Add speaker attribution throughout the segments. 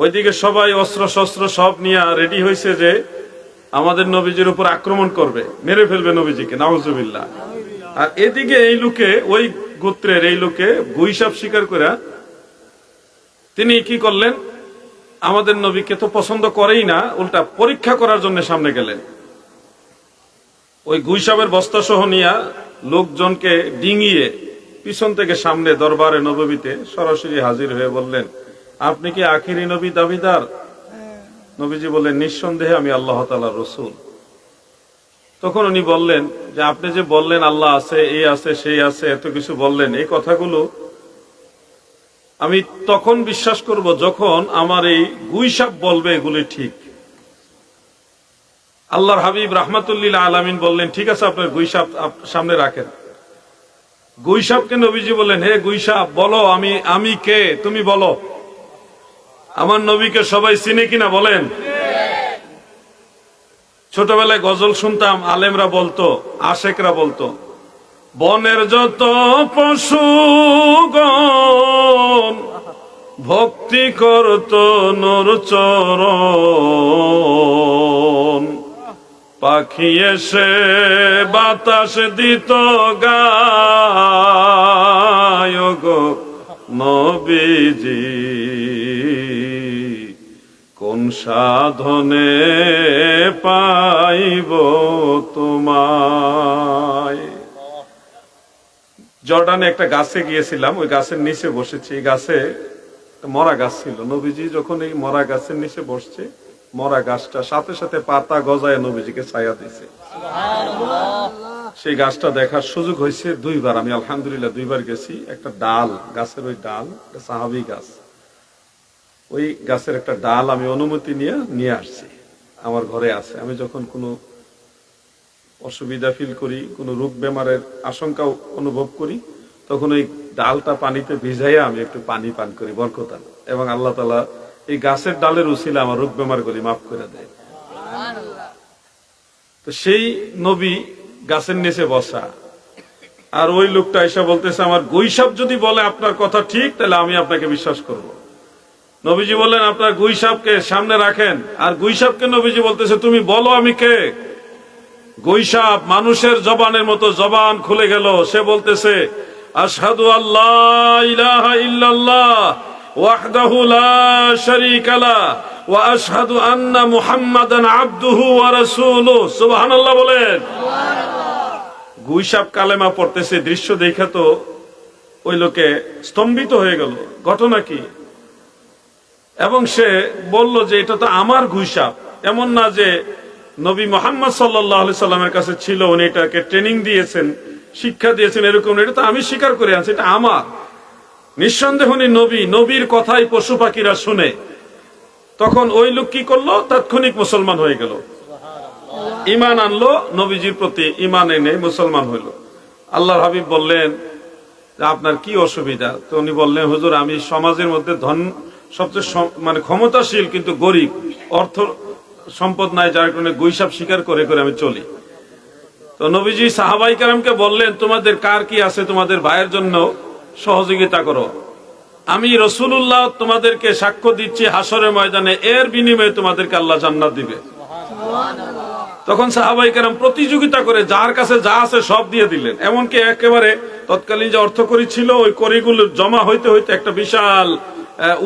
Speaker 1: ওইদিকে সবাই অস্ত্র শস্ত্র সব নিয়ে রেডি হয়েছে যে আমাদের নবীজির উপর আক্রমণ করবে। মেরে ফেলবে নবীজিকে, নাউজুবিল্লাহ। আর এদিকে এই লোকে, ওই গোত্রের এই লোকে গুইসাপ স্বীকার করে তিনি কি করলেন? আমাদের নবীকে তো পছন্দ করেই না, উল্টা পরীক্ষা করার জন্য সামনে গেলেন। ওই গুইসাবের বস্তা সহ নিয়া লোকজনকে ডিঙিয়ে পিছন থেকে সামনে দরবারে নবীতে সরাসরি হাজির হয়ে বললেন আপনি কি আখিরি নবী দাবিদার? নবীজি বললেন, নিঃসন্দেহে আমি আল্লাহ তালা রসুল। তখন উনি বললেন যে, আপনি যে বললেন আল্লাহ আছে, এই আছে, সেই আছে, এত কিছু বললেন, এই কথাগুলো আমি তখন বিশ্বাস করব যখন আমার এই গুইসাপ বলবে এগুলি ঠিক। আল্লাহর হাবিব রাহমাতুল্লিল আলামিন বললেন, ঠিক আছে, আপনার গুইসাপ সামনে রাখেন। গুইসাপকে নবীজি বললেন, হে গুইসাপ বলো আমি আমি কে? তুমি বলো। আমার নবীকে সবাই চিনে কিনা বলেন? ছোটবেলায় গজল শুনতাম, আলেমরা বলতো, আশেকরা বলতো, বনের যত পশুগণ ভক্তি করত নর চরণ। পাখি এসে বাতাস দিত গায়ক নবীজি। সাধনে পাইব তোমায়। জর্ডানে একটা গাছে গিয়েছিলাম, ওই গাছের নিচে বসেছি। এই গাছে মরা গাছ ছিল। নবীজি যখন এই মরা গাছের নিচে বসছে, মরা গাছটা সাথে সাথে পাতা গজায় নবীজিকে ছায়া দিছে সেই গাছটা দেখার সুযোগ হয়েছে দুইবার। আমি আলহামদুলিল্লাহ দুইবার গেছি। একটা ডাল, গাছের ওই ডাল সাহাবি গাছ। ওই গাছের একটা ডাল আমি অনুমতি নিয়ে নিয়ে আসছি। আমার ঘরে আছে। আমি যখন কোনো অসুবিধা ফিল করি, কোনো রোগ বেমারের আশঙ্কা অনুভব করি, তখন ওই ডালটা পানিতে ভিজাইয়া আমি একটু পানি পান করি বরকতান এবং আল্লাহ তালা এই গাছের ডালের উচিলে আমার রোগ বেমার গুলি মাফ করে দেয়। তো সেই নবী গাছের নিচে বসা। আর ওই লোকটা এসে বলতেছে, আমার গৈসাপ যদি বলে আপনার কথা ঠিক, তাহলে আমি আপনাকে বিশ্বাস করব। নবীজি বললেন, আপনার গুইসাপকে সামনে রাখেন। আর গুইসাপকে নবীজি বলতেছে, তুমি বলো আমি কে? গৈসাপ মানুষের জবানের মতো জবান খুলে গেল। সে বলতেছে আসাদু আল্লাহ আন্না মুহাম্মাদান বলেন। কালেমা পড়তেছে, দৃশ্য দেখে তো ওই লোকে স্তম্ভিত হয়ে গেল। ঘটনা কি? এবং সে বলল যে এটা তো আমার গুইসাপ এমন না যে নবী মোহাম্মদ সাল্লাহ সাল্লামের কাছে ছিল উনি এটাকে ট্রেনিং দিয়েছেন শিক্ষা দিয়েছেন এরকম এটা তো আমি স্বীকার করে আছি এটা আমার। নিঃসন্দেহ উনি নবী নবীর কথাই পশু পাখিরা শুনে। তখন ওই লোক কি করল? তাৎক্ষণিক মুসলমান হয়ে গেল। ইমান আনলো নবীজির প্রতি ইমান এনে মুসলমান হইল। আল্লাহ হাবিব বললেন আপনার কি অসুবিধা? তো উনি বললেন হুজুর আমি সমাজের মধ্যে ধন সবচেয়ে মানে ক্ষমতাশীল কিন্তু গরিব, অর্থ সম্পদ নাই, যার কারণে গৈসাপ স্বীকার করে করে আমি চলি। তো নবীজি সাহাবাই কারামকে বললেন, তোমাদের কার কি আছে? তোমাদের ভাইয়ের জন্য সহযোগিতা করো। আমি রসুল্লাহ তোমাদেরকে সাক্ষ্য দিচ্ছি হাসরের ময়দানে এর বিনিময়ে তোমাদেরকে আল্লাহ জান্নাত দিবে। তখন সাহাবাই কেরাম প্রতিযোগিতা করে যার কাছে যা আছে সব দিয়ে দিলেন। এমনকি একেবারে তৎকালীন যে অর্থ করি ছিল, ওই করিগুলো জমা হইতে হইতে একটা বিশাল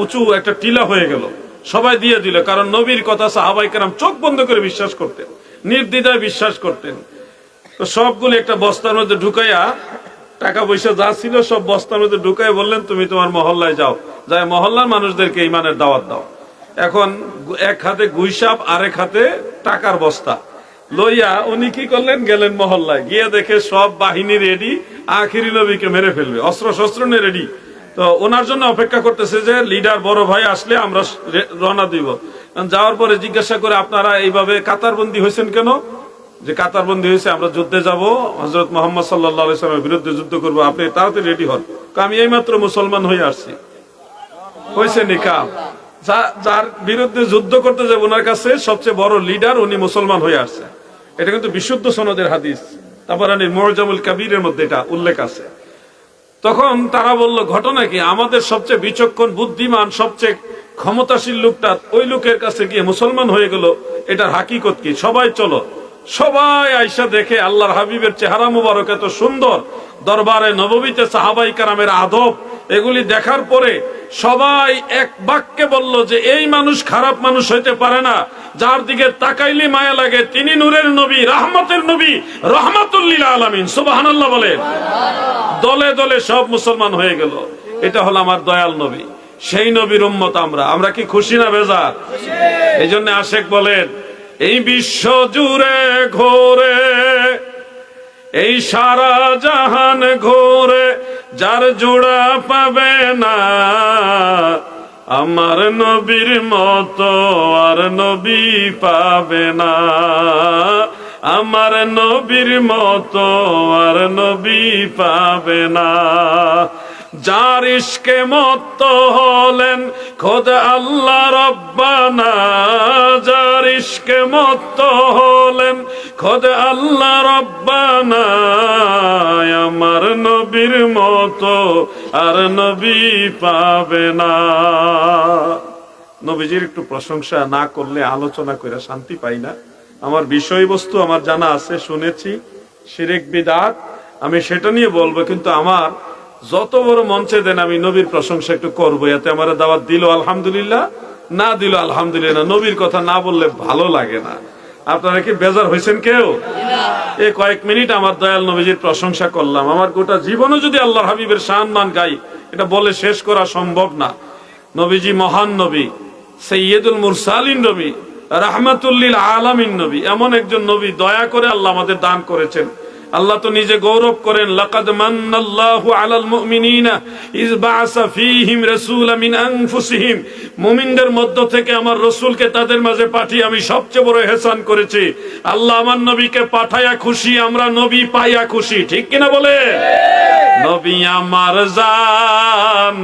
Speaker 1: উঁচু একটা টিলা হয়ে গেল। সবাই দিয়ে দিল, কারণ নবীর কথা সাহাবাই কেরাম চোখ বন্ধ করে বিশ্বাস করতেন, নির্দ্বিধায় বিশ্বাস করতেন। তো সবগুলো একটা বস্তার মধ্যে ঢুকাইয়া টাকা পয়সা যা ছিল সব বস্তার মধ্যে ঢুকাই বললেন, তুমি তোমার মহল্লায় যাও যাই মহল্লার মানুষদেরকে ইমানের দাওয়াত দাও। এখন এক হাতে গুইসাপ, আরেক হাতে টাকার বস্তা। লইয়া উনি কি করলেন? গেলেন মহল্লায়, গিয়ে দেখে সব বাহিনী রেডি আখিরি নবীকে মেরে ফেলবে অস্ত্র শস্ত্র নিয়ে রেডি তো ওনার জন্য অপেক্ষা করতেছে যে লিডার বড় ভাই আসলে আমরা রওনা দিব। যাওয়ার পরে জিজ্ঞাসা করে আপনারা এইভাবে কাতারবন্দি হয়েছেন কেন? যে কাতারবন্দি হয়েছে, আমরা যুদ্ধে যাব হজরত মোহাম্মদ সাল্লাহামের বিরুদ্ধে যুদ্ধ করব, আপনি তাড়াতাড়ি রেডি হন। আমি এইমাত্র মুসলমান হয়ে আসছি। হয়েছে নিকাম যার বিরুদ্ধে যুদ্ধ করতে যাবে, ওনার কাছে সবচেয়ে বড় লিডার উনি মুসলমান হয়ে আসছে। এটা কিন্তু বিশুদ্ধ সনদের হাদিস। তারপরে মোরজামুল কাবিরের মধ্যে এটা উল্লেখ আছে। তখন তারা বলল, ঘটনা কি? আমাদের সবচেয়ে বিচক্ষণ, বুদ্ধিমান, সবচেয়ে ক্ষমতাশীল লোকটা ওই লোকের কাছে গিয়ে মুসলমান হয়ে গেল। এটার হাকিকত কি? সবাই চলো। সবাই আইসা দেখে আল্লাহর হাবিবের চেহারা মুবারক এত সুন্দর। দরবারে নবমীতে সাহাবাই কারামের আদব এগুলি দেখার পরে সবাই এক বাক্যে বলল যে, এই মানুষ খারাপ মানুষ হইতে পারে না। যার দিকে তাকাইলে মায়া লাগে। তিনি নূরের নবী, রাহমতের নবী রহমাতুল্লিল আলামিন। সুবহানাল্লাহ বলেন। দলে দলে সব মুসলমান হয়ে গেল। এটা হলো আমার দয়াল নবী। সেই নবীর উম্মত আমরা। আমরা কি খুশি না বেজার? এই জন্য আশেক বলেন, এই বিশ্ব জুড়ে ঘোরে, এই সারা জাহান ঘোরে যার জোড়া পাবে না, আমার নবীর মতো আর নবী পাবে না। আমার নবীর মতো আর নবী পাবে না। যার ইশকে মত হলেন খোদ আল্লাহ রব্বানা, যার ইশকে মত হলেন খোদ আল্লাহ রব্বানা, আমার নবীর মতো আর নবী পাবে না। নবীজির একটু প্রশংসা না করলে আলোচনা করে শান্তি পাই না। আমার বিষয়বস্তু আমার জানা আছে, শুনেছি, শিরেক, বিদাত। আমি সেটা নিয়ে বলব, কিন্তু আমার যত বড় মঞ্চে দেন আমি নবীর প্রশংসা একটু করব, এতে আমার দাওয়াত দিল আলহামদুলিল্লাহ, না দিল আলহামদুলিল্লাহ, নবীর কথা না বললে ভালো লাগে না। আপনারা কি বেজার হয়েছেন কেউ? এই কয়েক মিনিট আমার দয়াল নবীজির প্রশংসা করলাম। আমার গোটা জীবনে যদি আল্লাহ হাবিবের শান মান গাই, এটা বলে শেষ করা সম্ভব না। নবীজি মহান নবী, সৈয়দুল মুরসালিন নবী, রাহমাতুল্লিল আলামিন নবী, এমন একজন নবী দয়া করে আল্লাহ আমাদের দান করেছেন। আল্লাহ তো নিজে গৌরব করেন, লাকাদ মান্নাল্লাহু আলাল মুমিনিনা ইজ বাআসা ফীহিম রাসূলা মিন আনফুসিহিম। মুমিনদের মধ্য থেকে আমার রাসূলকে তাদের মাঝে পাঠিয়ে আমি সবচেয়ে বড় ইহসান করেছি। আল্লাহ আমার নবীকে পাঠায়া খুশি, আমরা নবী পাইয়া খুশি। ঠিক কিনা বলে? নবী আমার জান,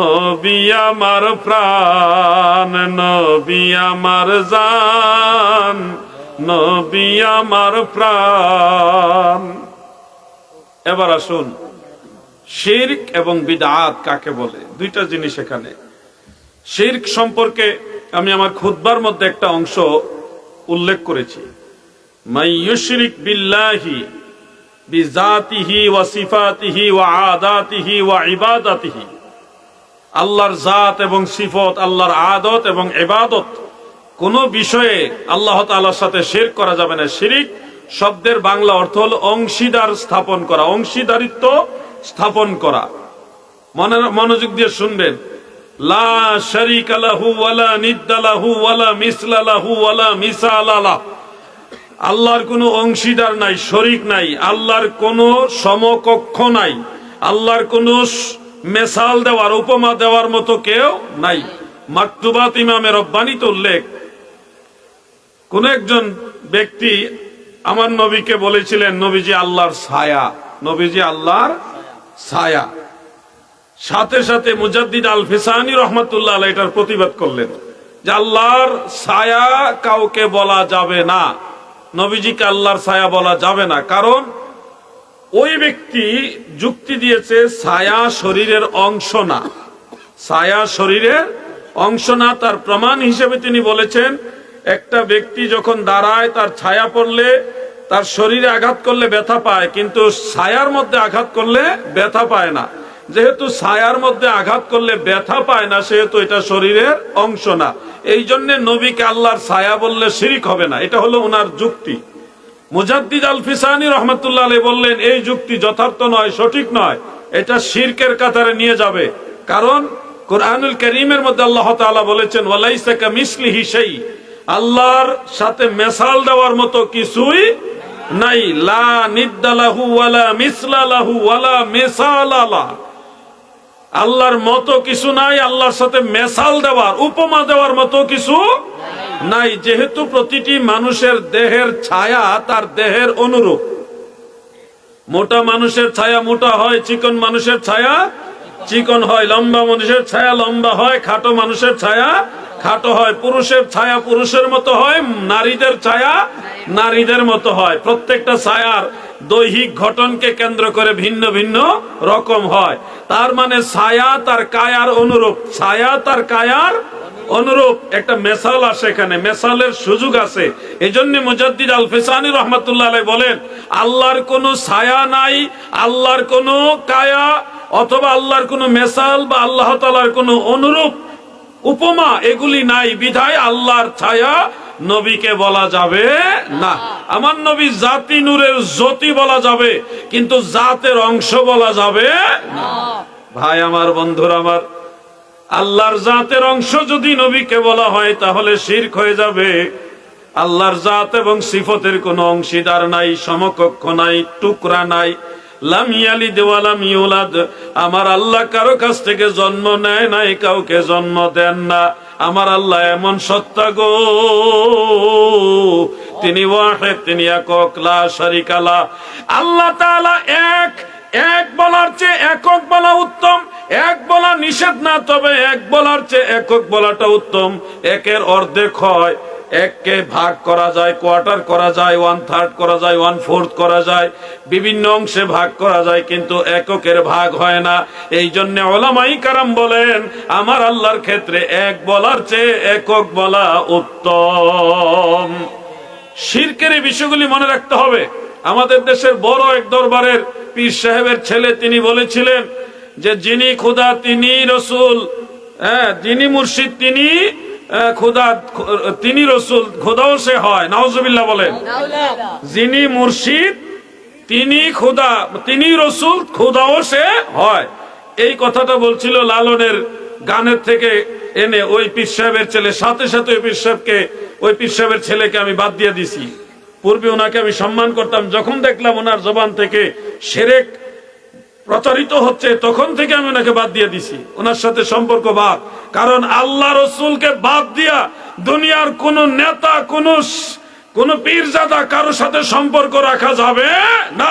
Speaker 1: নবী আমার প্রাণ, নবী আমার জান। নবী আমার প্রাণ। এবার আসুন, শির্ক এবং বিদআত কাকে বলে? দুইটা জিনিস এখানে। শির্ক সম্পর্কে আমি আমার খুতবার মধ্যে একটা অংশ উল্লেখ করেছি। মাই ইউশরিক বিল্লাহি বিজাতিহি ওয়া সিফাতিহি ওয়া আদাতিহি ওয়া ইবাদাতিহি। আল্লাহর জাত এবং সিফত, আল্লাহর আদত এবং ইবাদত কোন বিষয়ে আল্লাহ তাআলার সাথে শিরক করা যাবে না। শিরিক শব্দের বাংলা অর্থ হলো অংশীদার স্থাপন করা, অংশীদারিত্ব স্থাপন করা। মনে, মনোযোগ দিয়ে শুনবেন। লা শারিকা লাহু ওয়ালা নিদ্দা লাহু ওয়ালা মিসলা ওয়ালা আল্লাহর কোনো অংশীদার নাই, শরিক নাই। আল্লাহর কোনো সমকক্ষ নাই। আল্লাহর কোনো মেসাল দেওয়ার, উপমা দেওয়ার মতো কেউ নাই। মাকতুবাত ইমামের রব্বানিত উল্লেখ। কোন একজন ব্যক্তি আমার নবীকে বলেছিলেন, নবীজি আল্লাহর ছায়া, নবীজি আল্লাহর ছায়া। সাথে সাথে মুজাদ্দিদ আল ফিসানি রহমতুল্লাহ আলাইহ এটার প্রতিবাদ করলেন যে আল্লাহর ছায়া কাউকে বলা যাবে না, নবীজিকে আল্লাহর ছায়া বলা যাবে না। কারণ ওই ব্যক্তি যুক্তি দিয়েছে, ছায়া শরীরের অংশ না। ছায়া শরীরের অংশ না, তার প্রমাণ হিসেবে তিনি বলেছেন একটা ব্যক্তি যখন দাঁড়ায়, তার ছায়া পড়লে, তার শরীরে আঘাত করলে ব্যথা পায়, কিন্তু ছায়ার মধ্যে আঘাত করলে ব্যথা পায় না। যেহেতু ছায়ার মধ্যে আঘাত করলে ব্যথা পায় না, সেহেতু এটা শরীরের অংশ না। এই জন্য নবীকে আল্লাহর ছায়া বললে শিরিক হবে না। এটা হলো ওনার যুক্তি। মুজাদ্দিদ আল ফিসানি রহমতুল্লাহ আলী বললেন, এই যুক্তি যথার্থ নয়, সঠিক নয়। এটা শিরকের কাতারে নিয়ে যাবে। কারণ কোরআনুল করিমের মধ্যে আল্লাহ তাআলা বলেছেন ওয়ালাইসাকা মিসলিহি সেই আল্লাহর সাথে মেসাল দেওয়ার মতো কিছুই নাই। লা নিদ্দালাহু ওয়ালা মিসলালাহু ওয়ালা মিসালালা আল্লাহর মতো কিছু নাই, আল্লাহর সাথে মেসাল দেওয়ার, উপমা দেওয়ার মতো কিছু নাই। যেহেতু প্রতিটি মানুষের দেহের ছায়া তার দেহের অনুরূপ। মোটা মানুষের ছায়া মোটা হয়, চিকন মানুষের ছায়া চিকন হয়। লম্বা মানুষের ছায়া লম্বা হয়, খাটো মানুষের ছায়া খাটো হয়, পুরুষের ছায়া পুরুষের মতো হয়, নারীদের ছায়া নারীদের মতো হয়। প্রত্যেকটা ছায়ার দৈহিক ঘটনকে কেন্দ্র করে ভিন্ন ভিন্ন রকম হয়। তার মানে ছায়া তার কায়ার অনুরূপ, ছায়া তার কায়ার অনুরূপ। একটা মেসাল আসে এখানে, মেসালের সুযোগ আছে। এই জন্য মুজাদ্দিদ আল ফিসানি রহমতুল্লাহ আলাই বলেন, আল্লাহর কোনো ছায়া নাই, আল্লাহর কোনো কায়া, অথবা আল্লাহর কোনো মেসাল বা আল্লাহ তালার কোনো অনুরূপ উপমা এগুলি নাই, বিধায় আল্লাহর ছায়া নবীকে বলা যাবে না। আমার নবী জাতি নূরের জ্যোতি বলা যাবে, কিন্তু জাতের অংশ বলা যাবে। ভাই আমার, বন্ধুরা আমার, আল্লাহর জাতের অংশ যদি নবীকে বলা হয়, তাহলে শিরক হয়ে যাবে। আল্লাহর জাত এবং সিফতের কোনো অংশীদার নাই, সমকক্ষ নাই, টুকরা নাই। আমার আল্লাহ কারও কাছ থেকে জন্ম নেয় নাই, কাউকে জন্ম দেন না। আমার আল্লাহ এমন সত্তা গো। তিনি তিনি একক লা। আল্লাহ তাআলা এক এক বলার চেয়ে একক বলা উত্তম, এক বলা নিষেধ না, তবে এক বলার চেয়ে একক বলাটা উত্তম। একের অর্ধেক হয়। এককে ভাগ করা যায়, কোয়ার্টার করা যায়, ওয়ান থার্ড করা যায়, ওয়ান ফোর্থ করা যায়, বিভিন্ন অংশে ভাগ করা যায়, কিন্তু এককের ভাগ হয় না। এই জন্য ওলামাই কারাম বলেন, আমার আল্লাহর ক্ষেত্রে এক বলার চেয়ে একক বলা উত্তম। শিরকের এই বিষয়গুলি মনে রাখতে হবে। আমাদের দেশের বড় এক দরবারের পীর সাহেবের ছেলে তিনি বলেছিলেন যে, যিনি খুদা তিনি রসুল হ্যাঁ যিনি মুর্শিদ তিনি খুদা তিনি রসুল খোদাও সে হয়। নাওজবিল্লাহ বলেন। যিনি মুর্শিদ তিনি খুদা তিনি রসুল খুদাও সে হয়। এই কথাটা বলছিল লালনের গানের থেকে এনে ওই পীর সাহেবের ছেলে। সাথে সাথে ওই পীর সাহেবকে ওই পীর সাহেবের ছেলেকে আমি বাদ দিয়ে দিছি। পূর্বে ওনাকে আমি সম্মান করতাম। যখন দেখলাম ওনার জবান থেকে সেরেক প্রচারিত হচ্ছে, তখন থেকে আমি ওনাকে বাদ দিয়ে দিছি। ওনার সাথে সম্পর্ক বাদ। কারণ আল্লাহ রসুলকে বাদ দিয়া দুনিয়ার কোন নেতা, কোন কোন পীরজাদা কারও সাথে সম্পর্ক রাখা যাবে না।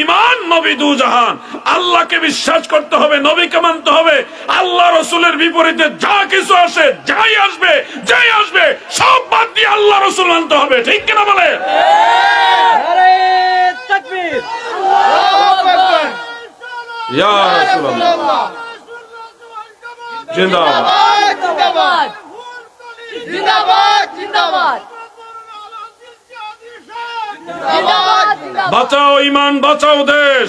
Speaker 1: ইমান নবী দু জাহান। আল্লাহকে বিশ্বাস করতে হবে, নবীকে মানতে হবে। আল্লাহ রসুলের বিপরীতে যা কিছু আসে, যাই আসবে যাই আসবে, সব বাদ দিয়ে আল্লাহ রসুল মানতে হবে। ঠিক কিনা বলে ইয়া রাসূলুল্লাহ। জিন্দাবাদ।
Speaker 2: জিন্দাবাদ জিন্দাবাদ। জিন্দাবাদ জিন্দাবাদ জিন্দাবাদ
Speaker 1: বাঁচাও ইমান বাঁচাও দেশ।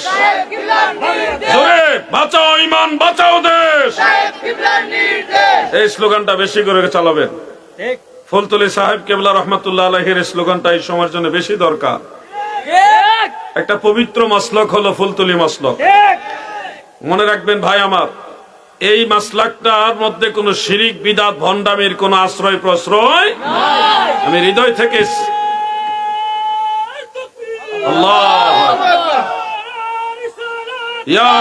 Speaker 1: বাঁচাও ইমান বাঁচাও দেশ। এই স্লোগানটা বেশি করে চালাবেন।
Speaker 3: ঠিক।
Speaker 1: ফুলতলি সাহেব কেবলা রহমতুল্লাহ আলহের এই স্লোগানটা এই সময়ের জন্য বেশি দরকার। একটা পবিত্র মাসলক হলো ফুলতলি মাসলক।
Speaker 3: ঠিক।
Speaker 1: মনে রাখবেন ভাই আমার এই মাসলাকটার মধ্যে কোনো শিরিক বিদাত ভণ্ডামির কোনো আশ্রয় প্রশ্রয় আমি হৃদয় থেকে ইয়া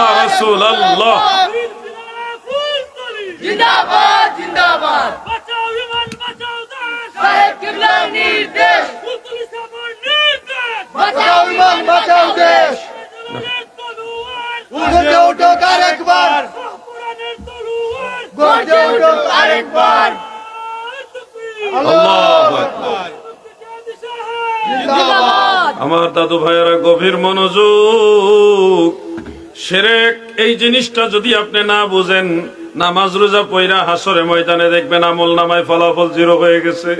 Speaker 2: নির্দেশ। ইমান বাঁচাও দেশ।
Speaker 4: গর্জে উঠো আরেকবার
Speaker 2: গর্জে উঠো আরেকবার
Speaker 1: আল্লাহু আকবার। আমার দাদু ভাইয়েরা গভীর মনোযোগ। সেরেক এই জিনিসটা যদি আপনি না বুঝেন নামাজ রোজা পয়রা হাসরে ময়দানে দেখবেন আমল নামায় ফলাফল জিরো হয়ে গেছে।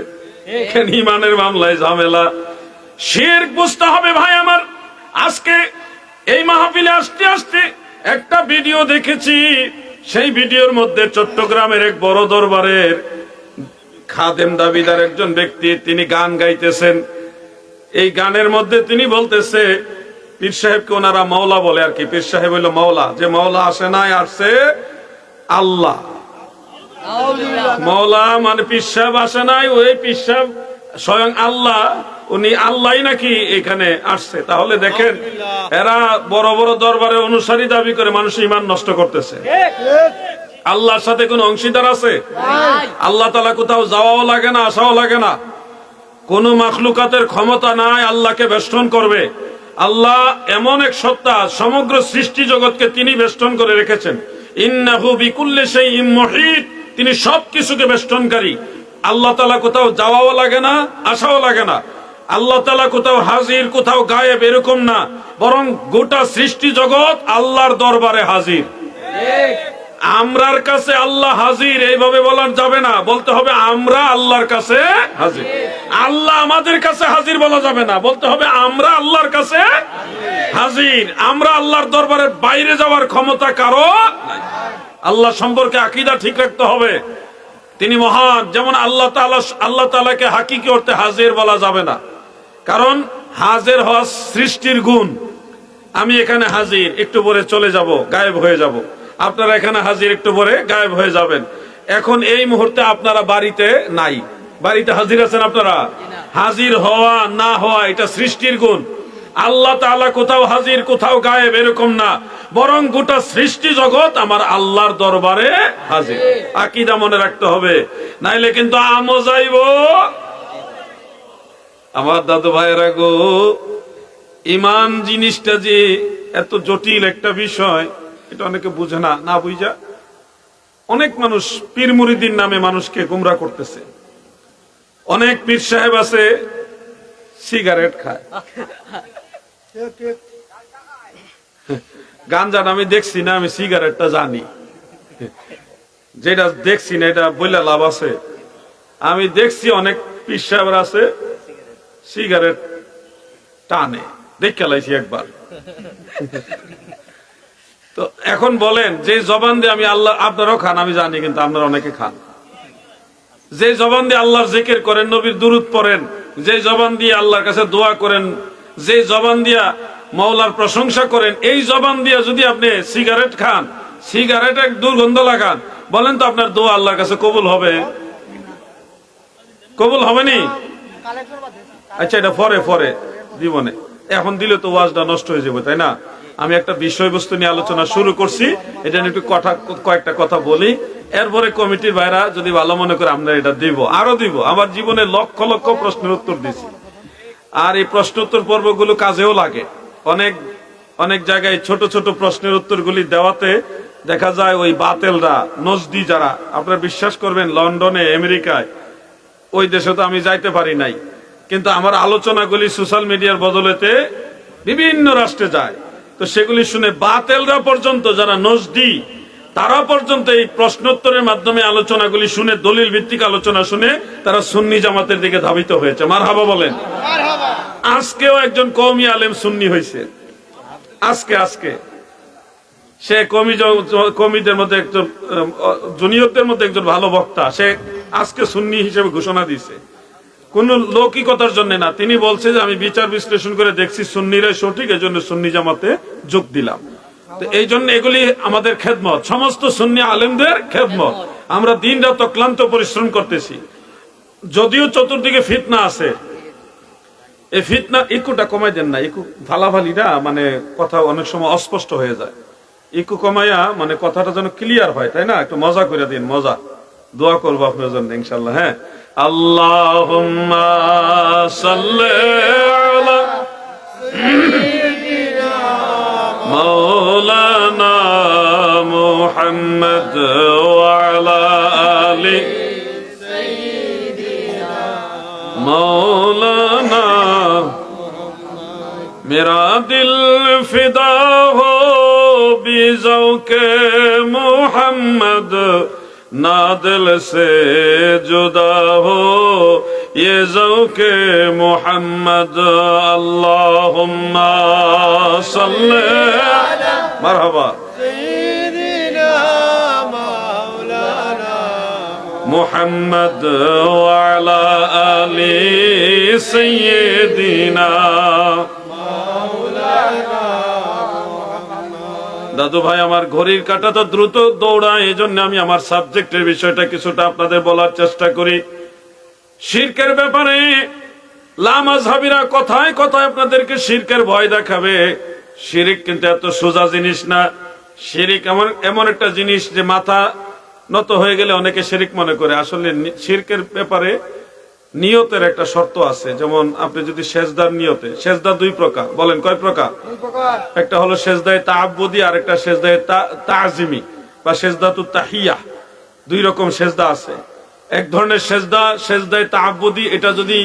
Speaker 1: এখানে ইমানের মামলায় ঝামেলা। শের বুঝতে হবে ভাই আমার। আজকে এই মাহফিলে আসতে আসতে একটা ভিডিও দেখেছি। সেই ভিডিওর মধ্যে চট্টগ্রামের এক বড় দরবারের খাদেম দাবিদার একজন ব্যক্তি, তিনি গান গাইতেছেন। এই গানের মধ্যে তিনি বলতেছে, পীর সাহেবকে ওনারা মাওলা বলে আর কি। পীর সাহেব হইল মাওলা। যে মাওলা আসে নাই, আসছে আল্লাহ। মাওলা মানে পীর সাহেব আসে নাই, ওই পীর সাহেব স্বয়ং আল্লাহ। উনি আল্লাহ নাকি এখানে আসছে। তাহলে দেখেন এরা বড় বড় দরবারে অনুসারী দাবি করে মানুষ ইমান নষ্ট করতেছে। আল্লাহর সাথে কোনো অংশীদার আছে? আল্লাহ তালা কোথাও যাওয়াও লাগে না আসাও লাগে না। কোন মাখলুকাতের ক্ষমতা নাই আল্লাহকে বেষ্টন করবে। আল্লাহ এমন এক সত্তা সমগ্র সৃষ্টি জগৎকে তিনি বেষ্টন করে রেখেছেন। ইন্নাহু বিকুল্লে সেই মহিত তিনি সব কিছুকে বেষ্টনকারী। আল্লাহ তালা কোথাও যাওয়াও লাগে না আসাও লাগে না। আল্লাহ তালা কোথাও হাজির, কোথাও গায়েব এরকম না। বরং গোটা সৃষ্টি জগৎ আল্লাহর দরবারে হাজির। আমরার কাছে আল্লাহ হাজির, এইভাবে বলার যাবে না। বলতে হবে আমরা আল্লাহর কাছে হাজির। আল্লাহ আমাদের কাছে হাজির বলা যাবে না। বলতে হবে আমরা আল্লাহর কাছে হাজির। আমরা আল্লাহর দরবারে বাইরে যাওয়ার ক্ষমতা কারও আল্লাহ সম্পর্কে আকিদা ঠিক রাখতে হবে। তিনি মহান। যেমন আল্লাহ তাআলা, আল্লাহ তাআলাকে হাকিকি করতে হাজির বলা যাবে না। কারণ হাজির হওয়া সৃষ্টির গুণ। আমি এখানে হাজির, একটু পরে চলে যাব, গায়েব হয়ে যাব। আপনারা এখানে হাজির, একটু পরে গায়েব হয়ে যাবেন। এখন এই মুহূর্তে আপনারা বাড়িতে নাই। বাড়িতে হাজির আছেন আপনারা? হাজির হওয়া, না হওয়া, এটা সৃষ্টির গুণ। আল্লাহ তাআলা কোথাও হাজির, কোথাও গায়েব এরকম না। বরং গোটা সৃষ্টি জগৎ আমার আল্লাহর দরবারে হাজির। আকিদা মনে রাখতে হবে। নাইলে কিন্তু আমও যাইব। আমার দাদু ভাইয়েরা গো, ইমান জিনিসটা যে এত জটিল একটা বিষয়, এটা অনেকে বুঝে না না বুঝা। অনেক মানুষ পীর মুরিদির নামে মানুষকে গুমরা করতেছে। অনেক পীর সাহেব আছে, সিগারেট খায়। গাঞ্জান আমি দেখছি না, আমি সিগারেটটা জানি। যেটা দেখছি না, এটা বললে লাভ আছে। আমি দেখছি অনেক পীর সাহেব আছে সিগারেট টানে, দেখে লাইছি একবার। তো এখন বলেন, যে জবান দিয়ে আমি আল্লাহ আপনারাও খান, আমি জানি কিন্তু আপনারা অনেকে খান। যে জবান দিয়ে আল্লাহর জিকির করেন, নবীর দুরুদ পড়েন, যে জবান দিয়ে আল্লাহর কাছে দোয়া করেন, যে জবান দিয়া মৌলার প্রশংসা করেন, এই জবান দিয়ে যদি আপনি সিগারেট খান, সিগারেট এক দুর্গন্ধ লাগান, বলেন তো আপনার দোয়া আল্লাহর কাছে কবুল হবে? কবুল হবে নি? আচ্ছা এটা পরে পরে জীবনে। এখন দিলে তো ওয়াজটা নষ্ট হয়ে যাবে, তাই না? আমি একটা বিষয়বস্তু নিয়ে আলোচনা শুরু করছি, এটা নিয়ে একটু কথা, কয়েকটা কথা বলি। এরপরে কমিটির ভাইরা যদি ভালো মনে করে আমরা এটা দিব, আরও দিব। আমার জীবনে লক্ষ লক্ষ প্রশ্নের উত্তর দিছি। আর এই প্রশ্ন উত্তর পর্বগুলো কাজেও লাগে। অনেক অনেক জায়গায় ছোট ছোট প্রশ্নের উত্তরগুলি দেওয়াতে দেখা যায় ওই বাতেলরা, নজদি যারা, আপনারা বিশ্বাস করবেন, লন্ডনে, আমেরিকায়, ওই দেশে তো আমি যাইতে পারি নাই। কিন্তু আমার আলোচনাগুলি সোশ্যাল মিডিয়ার বদলেতে বিভিন্ন রাষ্ট্রে যায়। তো সেগুলি শুনে বাতেলরা পর্যন্ত যারা নজদি তারা পর্যন্ত এই প্রশ্নোত্তরের মাধ্যমে আলোচনাগুলি শুনে দলিল ভিত্তিক আলোচনা শুনে তারা সুন্নি জামাতের দিকে ধাবিত হয়েছে। মার হাবা বলেন আজকেও একজন কৌমি আলেম সুন্নি হয়েছে আজকে আজকে। সে কমি কমিদের মধ্যে একজন জুনিয়রদের মধ্যে একজন ভালো বক্তা। সে আজকে সুন্নি হিসেবে ঘোষণা দিয়েছে। কোন লৌকিকতার জন্য না। তিনি বলছে যে আমি বিচার বিশ্লেষণ করে দেখছি সুন্নিরাই সঠিক এই জন্য সুন্নি জামাতে যোগ দিলাম। তো এই জন্য এগুলি আমাদের খেদমত। সমস্ত সুন্নি আলেমদের খেদমত। আমরা দিন রাত ক্লান্ত পরিশ্রম করতেছি। যদিও চতুর্দিকে ফিতনা আছে। এই ফিতনা ইকুটা কমাই দেন না। ইকু ফালাফালিটা মানে কথা অনেক সময় অস্পষ্ট হয়ে যায়। ইকু কমাইয়া মানে কথাটা যেন ক্লিয়ার হয়, তাই না? একটু মজা করে দিন, মজা। দোয়া করব আপনার জন্য ইনশাল্লাহ হ্যাঁ? اللهم صل على مولانا محمد وعلى آل مولانا میرا دل فدا ہو بذوق محمد ना दिल से जुदा हो ये के मोहम्मद अल्लाहुम्मा सल्ले मरहबा محمد وعلى آل سيدنا দাদু ভাই, আমার ঘড়ির কাটা তো দ্রুত দৌড়ায় এই জন্য আমি আমার সাবজেক্টের বিষয়টা কিছুটা আপনাদের বলার চেষ্টা করি। শিরকের ব্যাপারে লামাজহাবিরা কথায় কথায় আপনাদেরকে শিরকের ভয় দেখাবে। শিরিক কিন্তু এত সোজা জিনিস না। শিরিক এমন এমন একটা জিনিস যে মাথা নত হয়ে গেলে অনেকে শিরিক মনে করে। আসলে শিরকের ব্যাপারে নিয়তের একটা শর্ত আছে। যেমন আপনি যদি সেজদার নিয়তে সেজদা দুই প্রকার বলেন কয় প্রকার? একটা হলো সেজদায় তাহাব্বুদি আর একটা সেজদায় তাজিমি বা সেজদাতু তাহিয়া। দুই রকম সেজদা আছে। এক ধরনের সেজদা সেজদায় তাহাব্বুদি এটা যদি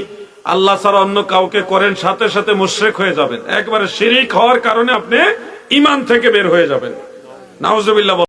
Speaker 1: আল্লাহ ছাড়া অন্য কাউকে করেন সাথে সাথে মুশরেক হয়ে যাবেন। একবারে শিরিক হওয়ার কারণে আপনি ইমান থেকে বের হয়ে যাবেন। নাউজুবিল্লাহ